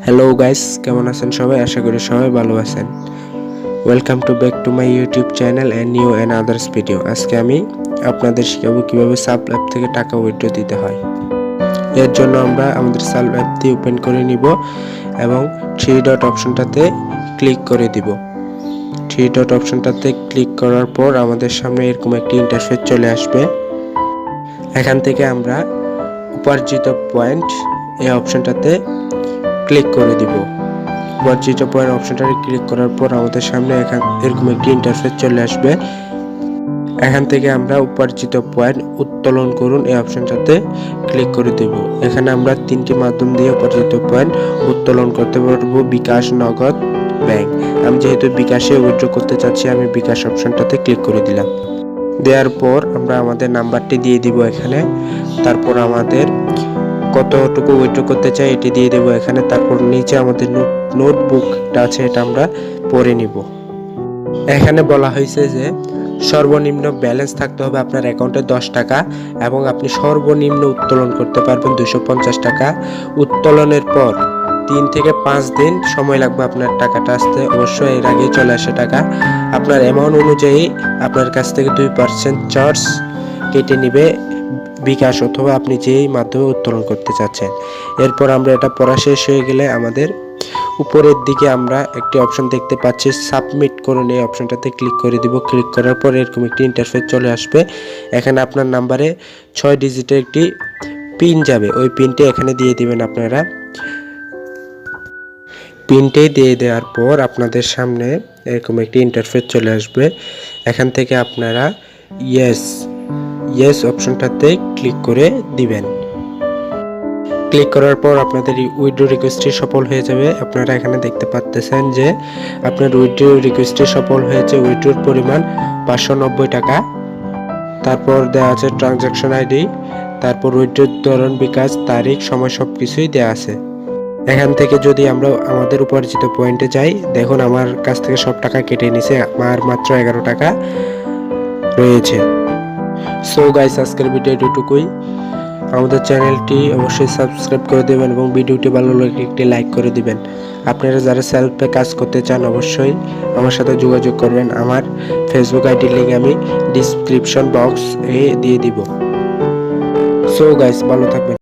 Hello guys কেমন আছেন সবাই? আশা করি সবাই ভালো আছেন। Welcome to back to my YouTube channel and new and others video আজকে আমি আপনাদের শেখাবো কীভাবে সাব অ্যাপ থেকে টাকা উইথড্র দিতে হয়। এর জন্য আমরা আমাদের সাব অ্যাপটি ওপেন করে নিব এবং থ্রি ডট অপশনটাতে ক্লিক করে দিব। থ্রি ডট অপশনটাতে ক্লিক করার পর আমাদের সামনে এরকম একটি ইন্টারফেস চলে আসবে। এখান থেকে আমরা উপার্জিত পয়েন্ট এই অপশনটাতে ক্লিক করে দিব। উপার্জিত পয়েন্ট অপশনটাতে ক্লিক করার পর আমাদের সামনে এখান, এরকম একটি ইন্টারফেস চলে আসবে। এখান থেকে আমরা উপার্জিত পয়েন্ট উত্তোলন করুন এই অপশনটাতে ক্লিক করে দেব। এখানে আমরা তিনটি মাধ্যম দিয়ে উপার্জিত পয়েন্ট উত্তোলন করতে পারব, বিকাশ, নগদ ব্যাংক আমি যেহেতু বিকাশে উইথড্র করতে চাচ্ছি, আমি বিকাশ অপশনটাতে ক্লিক করে দিলাম। দেওয়ার পর আমরা আমাদের নাম্বারটি দিয়ে দিব এখানে। তারপর আমাদের কতটুকু উইথড্র করতে চাই এটি দিয়ে দেবো এখানে। তারপর নিচে আমাদের নোটবুকটা আছে, এটা আমরা পড়ে নিব। এখানে বলা হয়েছে যে সর্বনিম্ন ব্যালেন্স থাকতে হবে আপনার অ্যাকাউন্টে দশ টাকা এবং আপনি সর্বনিম্ন উত্তোলন করতে পারবেন দুশো পঞ্চাশ টাকা। উত্তোলনের পর তিন থেকে পাঁচ দিন সময় লাগবে আপনার টাকাটা আসতে। অবশ্যই এর আগে চলে আসে টাকা। আপনার অ্যামাউন্ট অনুযায়ী আপনার কাছ থেকে দুই পার্সেন্ট চার্জ কেটে নিবে বিকাশ অথবা আপনি যেই মাধ্যমে উত্তোলন করতে চাচ্ছেন। এরপর আমরা এটা পড়া শেষ হয়ে গেলে আমাদের উপরের দিকে আমরা একটি অপশন দেখতে পাচ্ছি, সাবমিট করুন। এই অপশনটাতে ক্লিক করে দিব। ক্লিক করার পর এরকম একটি ইন্টারফেস চলে আসবে। এখানে আপনার নাম্বারে ছয় ডিজিটের একটি পিন যাবে। ওই পিনটি এখানে দিয়ে দিবেন আপনারা। পিনটি দিয়ে দেওয়ার পর আপনাদের সামনে এরকম একটি ইন্টারফেস চলে আসবে। এখান থেকে আপনারা ইয়েস ইয়েস অপশনটাতে ক্লিক করে দিবেন। ক্লিক করার পর আপনাদের উইড্রো রিকোয়েস্টটি সফল হয়ে যাবে। আপনারা এখানে দেখতে পাচ্তেছেন যে আপনার উইড্রো রিকোয়েস্টটি সফল হয়েছে। উইড্রোর পরিমাণ পাঁচশো নব্বই টাকা। তারপর দেওয়া আছে ট্রানজাকশন আইডি তারপর উইড্রোর ধরন, বিকাশ, তারিখ, সময় সব কিছুই দেওয়া আছে। এখান থেকে যদি আমরা আমাদের উপার্জিত পয়েন্টে যাই, দেখুন আমার কাছ থেকে সব টাকা কেটে নিছে আমার মাত্র এগারো টাকা রয়েছে। সো গাইস আজকের ভিডিও এটুকুই আমাদের চ্যানেলটি অবশ্যই সাবস্ক্রাইব করে দেবেন এবং ভিডিওটি ভালো লাগে একটি লাইক করে দিবেন। আপনারা যারা সেলফে কাজ করতে চান, অবশ্যই আমার সাথে যোগাযোগ করবেন। আমার ফেসবুক আইডির লিঙ্ক আমি ডিসক্রিপশন বক্স এ দিয়ে দিব। সো গাইস ভালো থাকবেন।